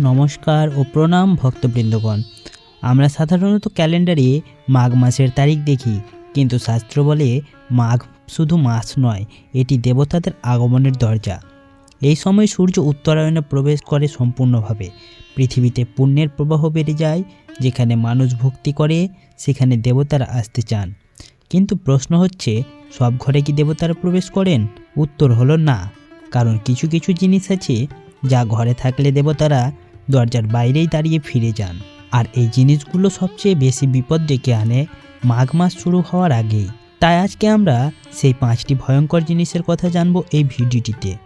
নমস্কার ও প্রণাম ভক্তবৃন্দগণ। আমরা সাধারণত ক্যালেন্ডারে মাঘ মাসের তারিখ দেখি, কিন্তু শাস্ত্র বলে মাঘ শুধু মাস নয়, এটি দেবতাদের আগমনের দরজা। এই সময় সূর্য উত্তরায়ণে প্রবেশ করে সম্পূর্ণভাবে। পৃথিবীতে পুণ্যের প্রবাহ বেড়ে যায়, যেখানে মানুষ ভক্তি করে, সেখানে দেবতারা আসতে চান। কিন্তু প্রশ্ন হচ্ছে, সব ঘরে কি দেবতারা প্রবেশ করেন? উত্তর হলো না, কারণ কিছু কিছু জিনিস আছে যা ঘরে থাকলে দেবতারা দরজার বাইরেই দাঁড়িয়ে ফিরে যান। আর এই জিনিসগুলো সবচেয়ে বেশি বিপদ ডেকে আনে মাঘ মাস শুরু হওয়ার আগেই। তাই আজকে আমরা সেই পাঁচটি ভয়ঙ্কর জিনিসের কথা জানব এই ভিডিওটিতে।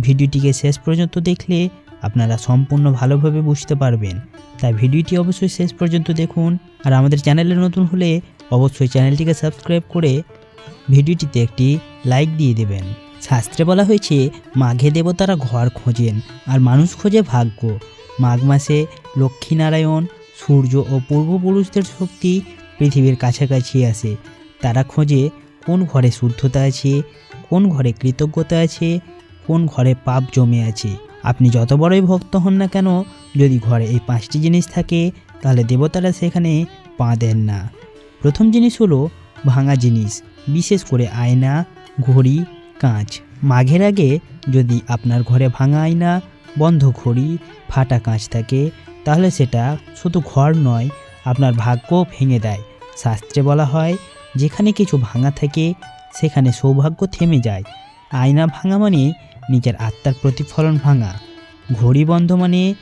ভিডিওটিকে শেষ পর্যন্ত দেখলে আপনারা সম্পূর্ণ ভালোভাবে বুঝতে পারবেন। তাই ভিডিওটি অবশ্যই শেষ পর্যন্ত দেখুন। আর আমাদের চ্যানেলে নতুন হলে অবশ্যই চ্যানেলটিকে সাবস্ক্রাইব করে ভিডিওটিতে একটি লাইক দিয়ে দেবেন। শাস্ত্রে বলা হয়েছে, মাঘে দেবতারা ঘর খোঁজেন আর মানুষ খোঁজে ভাগ্য। মাঘ মাসে লক্ষ্মীনারায়ণ, সূর্য ও পূর্বপুরুষদের শক্তি পৃথিবীর কাছাকাছি আসে। তারা খোঁজে কোন ঘরে শুদ্ধতা আছে, কোন ঘরে কৃতজ্ঞতা আছে, কোন ঘরে পাপ জমে আছে। আপনি যত বড়ই ভক্ত হন না কেন, যদি ঘরে এই পাঁচটি জিনিস থাকে, তাহলে দেবতারা সেখানে পা দেন না। প্রথম জিনিস হলো ভাঙা জিনিস, বিশেষ করে আয়না, ঘড়ি কাঁচ। মাঘের আগে যদি আপনার ঘরে ভাঙা আয়না, বন্ধ ঘড়ি, ফাটা কাঁচ থাকে, তাহলে সেটা শুধু ঘর নয়, আপনার ভাগ্যও ভেঙে দেয়। শাস্ত্রে বলা হয়, যেখানে কিছু ভাঙা থাকে, সেখানে সৌভাগ্য থেমে যায়। আয়না ভাঙা মানে নিজের আত্মার প্রতিফলন ভাঙা। ঘড়ি বন্ধ মানে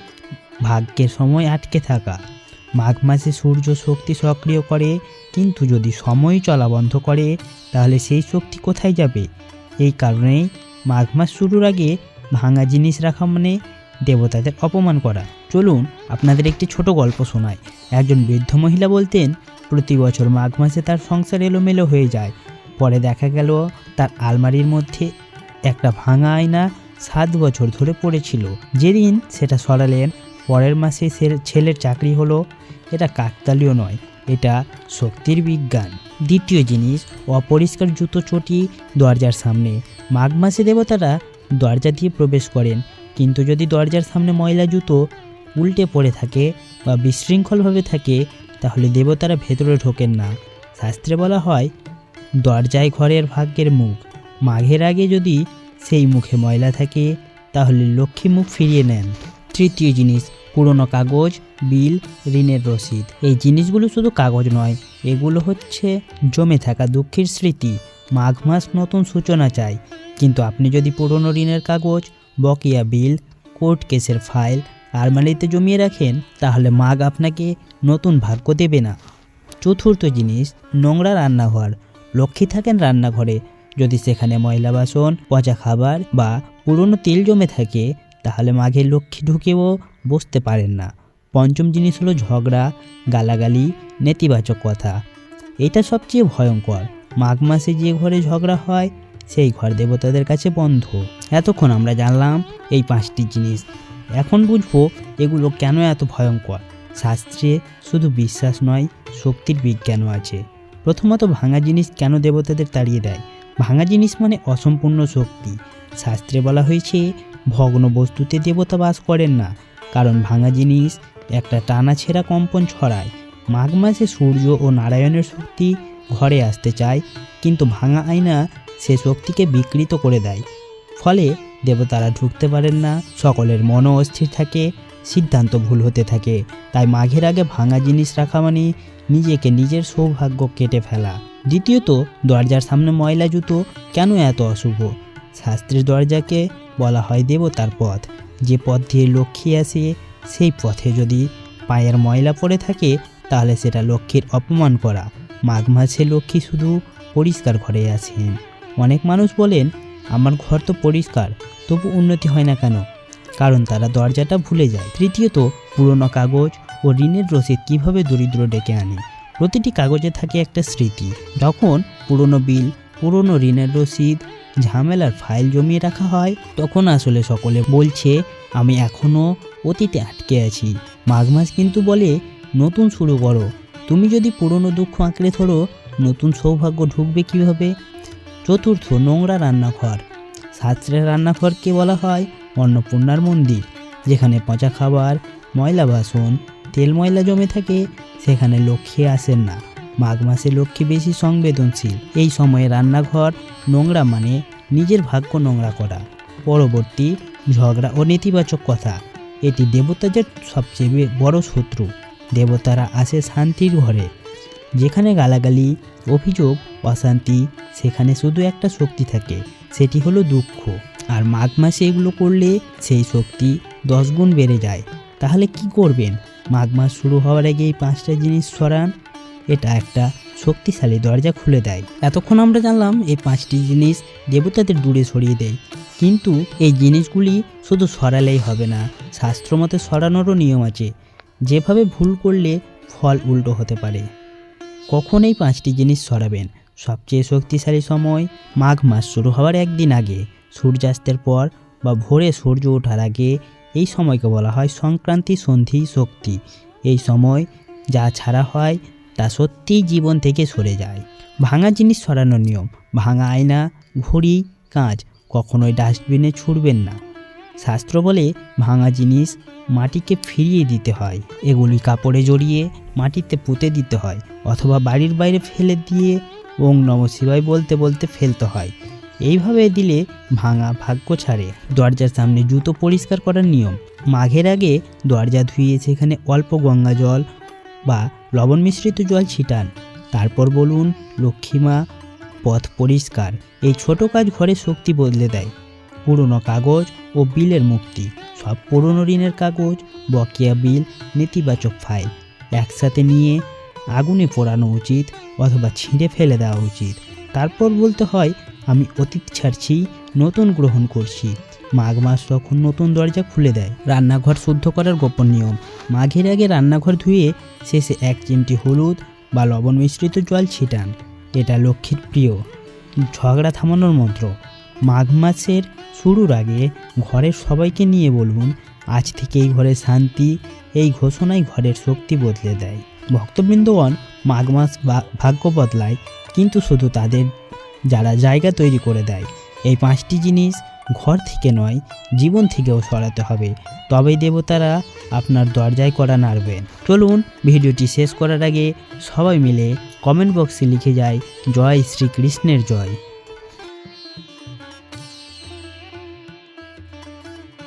ভাগ্যের সময় আটকে থাকা। মাঘ মাসে সূর্য শক্তি সক্রিয় করে, কিন্তু যদি সময় চলা বন্ধ করে, তাহলে সেই শক্তি কোথায় যাবে? এই কারণেই মাঘ মাস শুরুর আগে ভাঙা জিনিস রাখা মানে দেবতাদের অপমান করা। চলুন আপনাদের একটি ছোট গল্প শোনায় একজন বৃদ্ধ মহিলা বলতেন, প্রতি বছর মাঘ মাসে তার সংসার এলোমেলো হয়ে যায়। পরে দেখা গেল তার আলমারির মধ্যে একটা ভাঙা আয়না সাত বছর ধরে পড়েছিল। যেদিন সেটা সরালেন, পরের মাসে সে ছেলের চাকরি হলো। এটা কাকতালীয় নয় এটা শক্তির বিজ্ঞান। দ্বিতীয় জিনিস, অপরিষ্কার জুতো চটি দরজার সামনে। মাঘ মাসে দেবতারা দরজা দিয়ে প্রবেশ করেন, কিন্তু যদি দরজার সামনে ময়লা জুতো উল্টে পড়ে থাকে বা বিশৃঙ্খলভাবে থাকে, তাহলে দেবতারা ভেতরে ঢোকেন না। শাস্ত্রে বলা হয়, দরজায় ঘরের ভাগ্যের মুখ। মাঘের আগে যদি সেই মুখে ময়লা থাকে, তাহলে লক্ষ্মী মুখ ফিরিয়ে নেন। তৃতীয় জিনিস পুরনো কাগজ, বিল, ঋণের রসিদ। এই জিনিসগুলো শুধু কাগজ নয়, এগুলো হচ্ছে জমে থাকা দুঃখের স্মৃতি। মাঘ মাস নতুন সূচনা চাই। কিন্তু আপনি যদি পুরনো ঋণের কাগজ, বকেয়া বিল, কোর্ট কেসের ফাইল, আলমারিতে জমিয়ে রাখেন, তাহলে মাঘ আপনাকে নতুন ভাগ্য দেবে না। চতুর্থ জিনিস, নোংরা রান্নাঘর। লক্ষ্মী থাকেন রান্নাঘরে। যদি সেখানে ময়লা বাসন, পচা খাবার বা পুরনো তেল জমে থাকে তাহলে মাঘে লক্ষ্মী ঢুকেও বসতে পারেন না। পঞ্চম জিনিস হলো ঝগড়া, গালাগালি, নেতিবাচক কথা। এটা সবচেয়ে ভয়ঙ্কর। মাঘ মাসে যে ঘরে ঝগড়া হয়, সেই ঘর দেবতাদের কাছে বন্ধ। এতক্ষণ আমরা জানলাম এই পাঁচটি জিনিস। এখন বুঝব এগুলো কেন এত ভয়ঙ্কর। শাস্ত্রে শুধু বিশ্বাস নয়, শক্তির বিজ্ঞানও আছে। প্রথমত ভাঙা জিনিস কেন দেবতাদের তাড়িয়ে দেয়? ভাঙা জিনিস মানে অসম্পূর্ণ শক্তি। শাস্ত্রে বলা হয়েছে ভগ্ন বস্তুতে দেবতা বাস করেন না, কারণ ভাঙা জিনিস একটা টানা ছেঁড়া কম্পন ছড়ায়। মাঘ মাসে সূর্য ও নারায়ণের শক্তি ঘরে আসতে চায়, কিন্তু ভাঙা আয়না সে শক্তিকে বিকৃত করে দেয়। ফলে দেবতারা ঢুকতে পারেন না, সকলের মনও অস্থির থাকে, সিদ্ধান্ত ভুল হতে থাকে। তাই মাঘের আগে ভাঙা জিনিস রাখা মানে নিজেকে নিজের সৌভাগ্য কেটে ফেলা। দ্বিতীয়ত, দরজার সামনে ময়লা জুতো কেন এত অশুভ? শাস্ত্রের দরজাকে বলা হয় দেবতার পথ। যে পথ দিয়ে লক্ষ্মী আসে, সেই পথে যদি পায়ের ময়লা পড়ে থাকে, তাহলে সেটা লক্ষ্মীর অপমান করা। মাঘ মাসে লক্ষ্মী শুধু পরিষ্কার ঘরে আসেন অনেক মানুষ বলেন, আমার ঘর তো পরিষ্কার, তবু উন্নতি হয় না কেন? কারণ তারা দরজাটা ভুলে যায়। তৃতীয়ত, পুরনো কাগজ ও ঋণের রসিদ কীভাবে দরিদ্র ডেকে আনে? প্রতিটি কাগজে থাকে একটা স্মৃতি। যখন পুরনো বিল, পুরনো ঋণের রসিদ ঝামেলার ফাইল জমিয়ে রাখা হয়, তখন আসলে সকলে বলছে, আমি এখনও অতীতে আটকে আছি। মাঘ মাস কিন্তু বলে, নতুন শুরু করো। তুমি যদি পুরনো দুঃখ আঁকড়ে ধরো, নতুন সৌভাগ্য ঢুকবে কীভাবে? চতুর্থ, নোংরা রান্নাঘর। শাস্ত্রের রান্নাঘরকে বলা হয় অন্নপূর্ণার মন্দির, যেখানে পচা খাবার, ময়লা বাসন, তেল ময়লা জমে থাকে, সেখানে লক্ষ্মী আসেন না। মাঘ মাসে লক্ষ্মী বেশি সংবেদনশীল। এই সময়ে রান্নাঘর, নোংরা মানে নিজের ভাগ্য নোংরা করা। পরবর্তী ঝগড়া ও নেতিবাচক কথা। এটি দেবতাদের সবচেয়ে বড় শত্রু। দেবতারা আসে শান্তির ঘরে। যেখানে গালাগালি, অভিযোগ, অশান্তি, সেখানে শুধু একটা শক্তি থাকে, সেটি হলো দুঃখ। আর মাঘ মাসে এগুলো করলে সেই শক্তি দশ গুণ বেড়ে যায়। তাহলে কি করবেন? মাঘ মাস শুরু হওয়ার আগে এই পাঁচটা জিনিস সরান এটা একটা শক্তিশালী দরজা খুলে দেয়। এতক্ষণ আমরা জানলাম এই পাঁচটি জিনিস দেবতাদের দূরে সরিয়ে দেয়। কিন্তু এই জিনিসগুলি শুধু সরালেই হবে না, শাস্ত্রমতে সরানোরও নিয়ম আছে। যেভাবে ভুল করলে ফল উল্টো হতে পারে। কখন এই পাঁচটি জিনিস সরাবেন? সবচেয়ে শক্তিশালী সময় মাঘ মাস শুরু হওয়ার একদিন আগে, সূর্যাস্তের পর বা ভোরে সূর্য ওঠার আগে, এই সময়কে বলা হয় সংক্রান্তি সন্ধি শক্তি। এই সময় যা ছাড়া হয় তা সত্যিই জীবন থেকে সরে যায়। ভাঙা জিনিস সরানোর নিয়ম, ভাঙা আয়না, ঘড়ি, কাঁচ কখনোই ডাস্টবিনে ছুড়বেন না। শাস্ত্র বলে ভাঙা জিনিস মাটিকে ফিরিয়ে দিতে হয়, এগুলি কাপড়ে জড়িয়ে মাটিতে পুঁতে দিতে হয় অথবা বাড়ির বাইরে ফেলে দিয়ে ওং নম শিবায় বলতে বলতে ফেলতে হয়। এইভাবে দিলে ভাঙা ভাগ্য ছাড়ে। দরজার সামনে জুতো পরিষ্কার করার নিয়ম, মাঘের আগে দরজা ধুয়ে সেখানে অল্প গঙ্গা জল বা লবণ মিশ্রিত জল ছিটান। তারপর বলুন লক্ষ্মীমা পথ পরিষ্কার। এই ছোট কাজ ঘরে শক্তি বদলে দেয়। পুরনো কাগজ ও বিলের মুক্তি, সব পুরনো ঋণের কাগজ, বকেয়া বিল, নেতিবাচক ফাইল, একসাথে নিয়ে আগুনে পোড়ানো উচিত অথবা ছিঁড়ে ফেলে দেওয়া উচিত। তারপর বলতে হয়, আমি অতীত ছাড়ছি, নতুন গ্রহণ করছি। মাঘ মাস তখন নতুন দরজা খুলে দেয়, রান্নাঘর শুদ্ধ করার গোপন নিয়ম। মাঘের আগে রান্নাঘর ধুয়ে শেষে এক চিমটি হলুদ বা লবণ মিশ্রিত জল ছিটান। এটা লক্ষ্মীর প্রিয়। ঝগড়া থামানোর মন্ত্র। মাঘ মাসের শুরুর আগে ঘরের সবাইকে নিয়ে বলুন, আজ থেকে এই ঘরে শান্তি, এই ঘোষণাই ঘরের শক্তি বদলে দেয়। ভক্তবৃন্দগণ মাঘ মাস ভাগ্য বদলায়, কিন্তু শুধু তাদের, যারা জায়গা তৈরি করে দেয়। এই পাঁচটি জিনিস ঘর থেকে নয়, জীবন থেকেও সরাতে হবে। তবেই দেবতারা আপনার দরজায় করা নাড়বেন। চলুন, ভিডিওটি শেষ করার আগে সবাই মিলে কমেন্ট বক্সে লিখে যায়, জয় শ্রীকৃষ্ণের জয়।